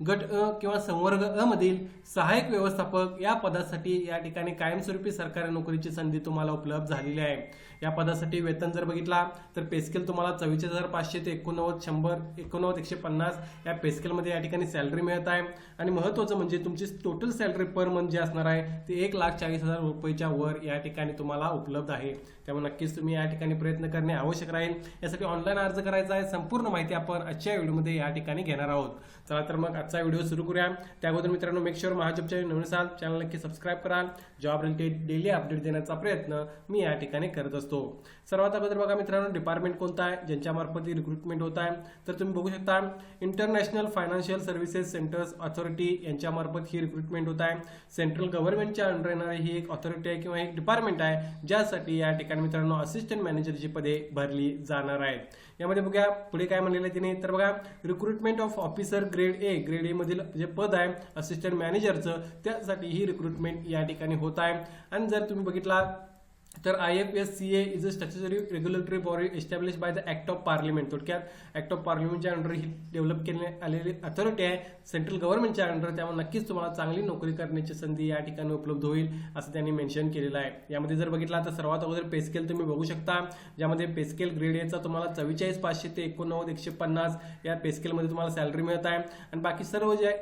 गट अ किंवा संवर्ग अ मधील सहाय्यक व्यवस्थापक या पदासाठी या ठिकाणी कायमस्वरूपी सरकारी नोकरीची संधी तुम्हाला उपलब्ध झालेली आहे. या पदासाठी वेतन जर बघितला तर पेस्केल तुम्हाला चव्वेचाळीस हजार पाचशे ते एकोणनव्वद शंभर एकोणनव्वद एकशे पन्नास या पेस्केलमध्ये या ठिकाणी सॅलरी मिळत आहे. आणि महत्त्वाचं म्हणजे तुमची टोटल सॅलरी पर मंथ जी असणार आहे ती एक लाख चाळीस हजार रुपयेच्या वर या ठिकाणी तुम्हाला उपलब्ध आहे. त्यामुळे नक्कीच तुम्ही या ठिकाणी प्रयत्न करणे आवश्यक राहील. यासाठी ऑनलाईन अर्ज करायचा आहे. संपूर्ण माहिती आपण आजच्या व्हिडिओमध्ये या ठिकाणी घेणार आहोत. चला तर मग आजचा व्हिडिओ सुरू करूया. त्या अगोदर मित्रांनो मेक शुअर महाजॉबच्या नवीन असाल चॅनल नक्की सबस्क्राईब कराल जॉब रिलेटेड डेली अपडेट देण्याचा प्रयत्न मी या ठिकाणी करत असतो. सर्वात अगोदर बघा मित्रांनो डिपार्टमेंट कोणता आहे? ज्यांच्यामार्फत रिक्रुटमेंट होत आहे. तर तुम्ही बघू शकता international financial services centres authority यांच्यामार्फत ही रिक्रुटमेंट होत आहे. सेंट्रल गव्हर्नमेंटच्या अंडर येणारी ही एक ऑथॉरिटी आहे किंवा एक डिपार्टमेंट आहे ज्यासाठी या ठिकाणी मित्रांनो असिस्टंट मॅनेजरची पदे भरली जाणार आहेत. यामध्ये बघूया पुढे काय म्हणलेलं आहे तिने? तर बघा recruitment of officer grade A grade A मधील जे पद आहे असिस्टंट मॅनेजरचं त्यासाठी ही रिक्रुटमेंट या ठिकाणी होत आहे. आणि जर तुम्ही बघितला तर I F S C A is a statutory regulatory body establish by the act of parliament थोडक्यात ऍक्ट ऑफ पार्लिमेंटच्या अंडर ही डेव्हलप केले आलेली अथॉरिटी आहे. सेंट्रल गव्हर्नमेंटच्या अंडर त्यामुळे नक्कीच तुम्हाला चांगली नोकरी करण्याची संधी या ठिकाणी उपलब्ध होईल असं त्यांनी मेन्शन केलेलं आहे. यामध्ये जर बघितला तर सर्वात अगोदर पेस्केल तुम्ही बघू शकता ज्यामध्ये पेस्केल ग्रेड एचा तुम्हाला चव्वेचाळीस पाचशे ते एकोणनव्वद एकशे पन्नास या पेस्केलमध्ये तुम्हाला सॅलरी मिळत आहे. आणि बाकी सर्व जे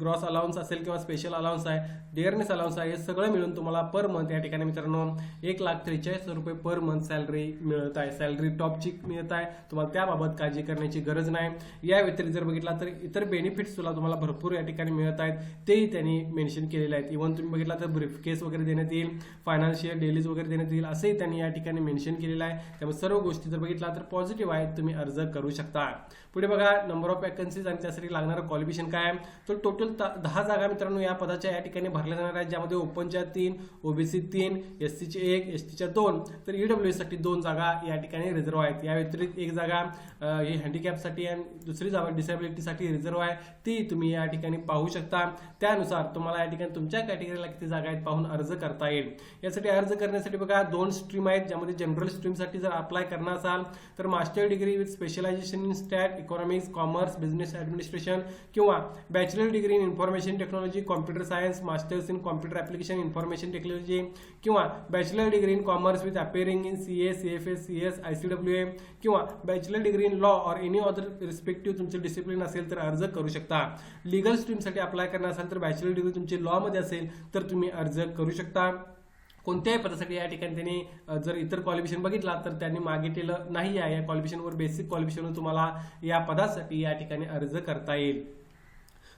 ग्रॉस अलाउन्स असेल किंवा स्पेशल अलाउन्स आहे डिअरनेस अलाउन्स आहे हे सगळं मिळून तुम्हाला पर मंथ या ठिकाणी मित्रांनो एक लाख त्रेचाळीस रुपये पर मंथ सॅलरी मिळत आहे. सॅलरी टॉपची मिळत आहे. तुम्हाला त्याबाबत काळजी करण्याची गरज नाही. या व्यतिरिक्त जर बघितला तर इतर बेनिफिट्स तुला तुम्हाला भरपूर या ठिकाणी मिळत आहेत. तेही त्यांनी मेन्शन केलेले आहेत. इव्हन तुम्ही बघितला तर ब्रीफ केस वगैरे देण्यात येईल. फायनान्शियल डेलीज वगैरे देण्यात येईल. असंही त्यांनी या ठिकाणी मेन्शन केलेलं आहे. त्यामुळे सर्व गोष्टी जर बघितला तर पॉझिटिव्ह आहेत. तुम्ही अर्ज करू शकता. पुढे बघा नंबर ऑफ वॅकन्सीज आणि त्यासाठी लागणारं क्वालिफिकेशन काय आहे? तर टोटल दहा जागा मित्रांनो या पदाच्या या ठिकाणी भरल्या जाणार आहेत. ज्यामध्ये ओपनच्या तीन ओबीसी तीन एस सीचे एक एस टीच्या दोन तर ईडब्ल्यू साठी दोन जागा या ठिकाणी रिझर्व्ह आहेत. या व्यतिरिक्त एक जागा ही हँडिकॅपसाठी आणि दुसरी जागा डिसेबिलिटीसाठी रिझर्व्ह आहे. ती तुम्ही या ठिकाणी पाहू शकता. त्यानुसार तुम्हाला या ठिकाणी तुमच्या कॅटेगरीला किती जागा आहेत पाहून अर्ज करता येईल. यासाठी अर्ज करण्यासाठी बघा दोन स्ट्रीम आहेत ज्यामध्ये जनरल स्ट्रीमसाठी जर अप्लाय करणार असाल तर master degree with specialisation in stat economics commerce business administration किंवा bachelor degree in information technology computer science masters in computer application information technology किंवा bachelor degree in commerce with appearing in C S C F S C S I C W A किंवा bachelor degree in law और any other respective तुमचे discipline असेल तर अर्ज करू शकता. Legal स्ट्रीमसाठी apply करणार असाल तर बॅचलर डिग्री तुमची लॉमध्ये असेल तर तुम्ही अर्ज करू शकता. कोणत्याही पदासाठी या ठिकाणी त्यांनी जर इतर क्वालिफिकेशन बघितला तर त्यांनी मागितलेलं नाही आहे. या क्वालिफिकेशनवर बेसिक क्वालिफिकेशनवर तुम्हाला या पदासाठी या ठिकाणी अर्ज करता येईल.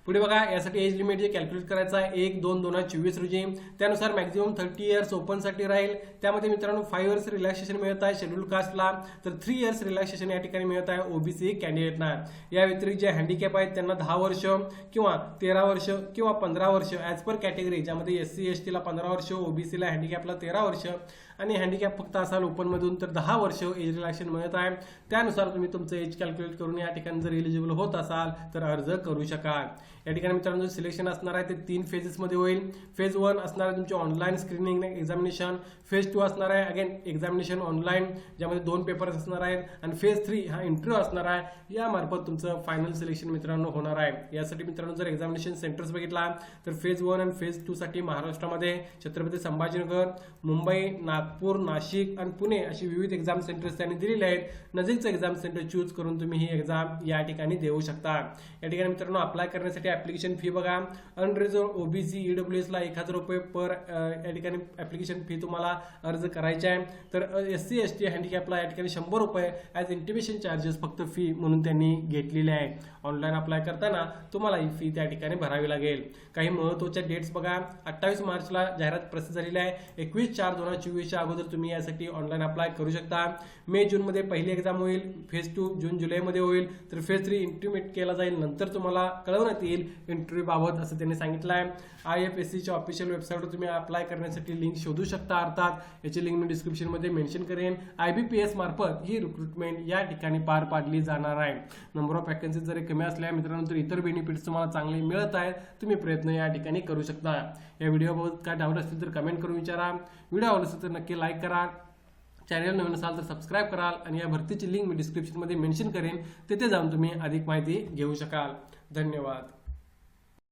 पुढे बघा यासाठी एज लिमिट जे कॅल्क्युलेट करायचं आहे एक दोन दोन हजार चोवीस रोजी. त्यानुसार मॅक्झिमम थर्टी इयर्स ओपनसाठी राहील. त्यामध्ये मित्रांनो फाईव्ह इयर्स रिलॅक्सेशन मिळत आहे शेड्यूल कास्टला तर थ्री इयर्स रिलॅक्सेशन या ठिकाणी मिळत आहे ओबीसी कॅन्डिडेटना या व्यतिरिक्त जे हँडिकॅप आहेत त्यांना दहा वर्ष किंवा तेरा वर्ष किंवा पंधरा वर्ष ॲज पर कॅटेगरी ज्यामध्ये एस सी एस टीला पंधरा वर्ष ओबीसीला हँडिकॅपला तेरा वर्ष आणि हँडिकॅप फक्त असाल ओपनमधून तर दहा वर्ष एज रिलॅक्शन मिळत आहे. त्यानुसार तुम्ही तुमचं एज कॅल्क्युलेट करून या ठिकाणी जर एलिजिबल होत असाल तर अर्ज करू शकाल. या ठिकाणी मित्रांनो सिलेक्शन असणार आहे ते तीन फेजेसमध्ये होईल. फेज वन असणार आहे तुमचे online screening examination phase two असणार आहे अगेन एक्झामिनेशन ऑनलाईन ज्यामध्ये दोन पेपर्स असणार आहेत. आणि फेज थ्री हा इंटरव्ह्यू असणार आहे. यामार्फत तुमचं फायनल सिलेक्शन मित्रांनो होणार आहे. यासाठी मित्रांनो जर एक्झामिनेशन सेंटर्स बघितला तर फेज वन आणि फेज टू साठी महाराष्ट्रामध्ये छत्रपती संभाजीनगर मुंबई नागपूर नाशिक आणि पुणे अशी विविध एक्झाम सेंटर्स त्यांनी दिलेले आहेत. नजीकचं एक्झाम सेंटर चूज करून तुम्ही ही एक्झाम या ठिकाणी देऊ शकता. या ठिकाणी मित्रांनो अप्लाय करण्यासाठी ॲप्लिकेशन फी बघा. अनरिझर्व ओबीसी ईडब्ल्यू डब्ल्यू ला एक हजार रुपये पर या ठिकाणी ॲप्लिकेशन फी तुम्हाला अर्ज करायची आहे. तर एस सी एस टी हँडिकॅपला या ठिकाणी शंभर रुपये ॲज इंटिमेशन चार्जेस फक्त फी म्हणून त्यांनी घेतलेले आहे. ऑनलाईन अप्लाय करताना तुम्हाला ही फी त्या ठिकाणी भरावी लागेल. काही महत्त्वाच्या डेट्स बघा. अठ्ठावीस मार्चला जाहिरात प्रसिद्ध झालेली आहे. एकवीस चार दोन हजार चोवीसच्या अगोदर तुम्ही यासाठी ऑनलाईन अप्लाय करू शकता. मे जूनमध्ये पहिली एक्झाम होईल. फेज टू जून जुलैमध्ये होईल. तर फेज थ्री इंटिमेट केला जाईल. नंतर तुम्हाला कळवण्यात येईल. येईल इंटरव्ह्यू बाबत असं त्यांनी सांगितलं आहे. आय एफ एस सीच्या ऑफिशियल वेबसाईटवर तुम्ही अप्लाय करण्यासाठी लिंक शोधू शकता. अर्थात याची लिंक मी डिस्क्रिप्शनमध्ये मेन्शन करेन. आय बी पी एस मार्फत ही रिक्रुटमेंट या ठिकाणी पार पाडली जाणार आहे. नंबर ऑफ वॅकन्सी जरी कमी असल्या मित्रांनो तर इतर बेनिफिट्स तुम्हाला चांगले मिळत आहेत. तुम्ही प्रयत्न या ठिकाणी करू शकता. या व्हिडिओबाबत काय डाऊट असतील तर कमेंट करून विचारा. व्हिडिओ आवडला असेल तर नक्की लाईक करा. चॅनल नवीन असाल तर सबस्क्राईब कराल आणि या भरतीची लिंक मी डिस्क्रिप्शनमध्ये मेन्शन करेन. तिथे जाऊन तुम्ही अधिक माहिती घेऊ शकाल. धन्यवाद.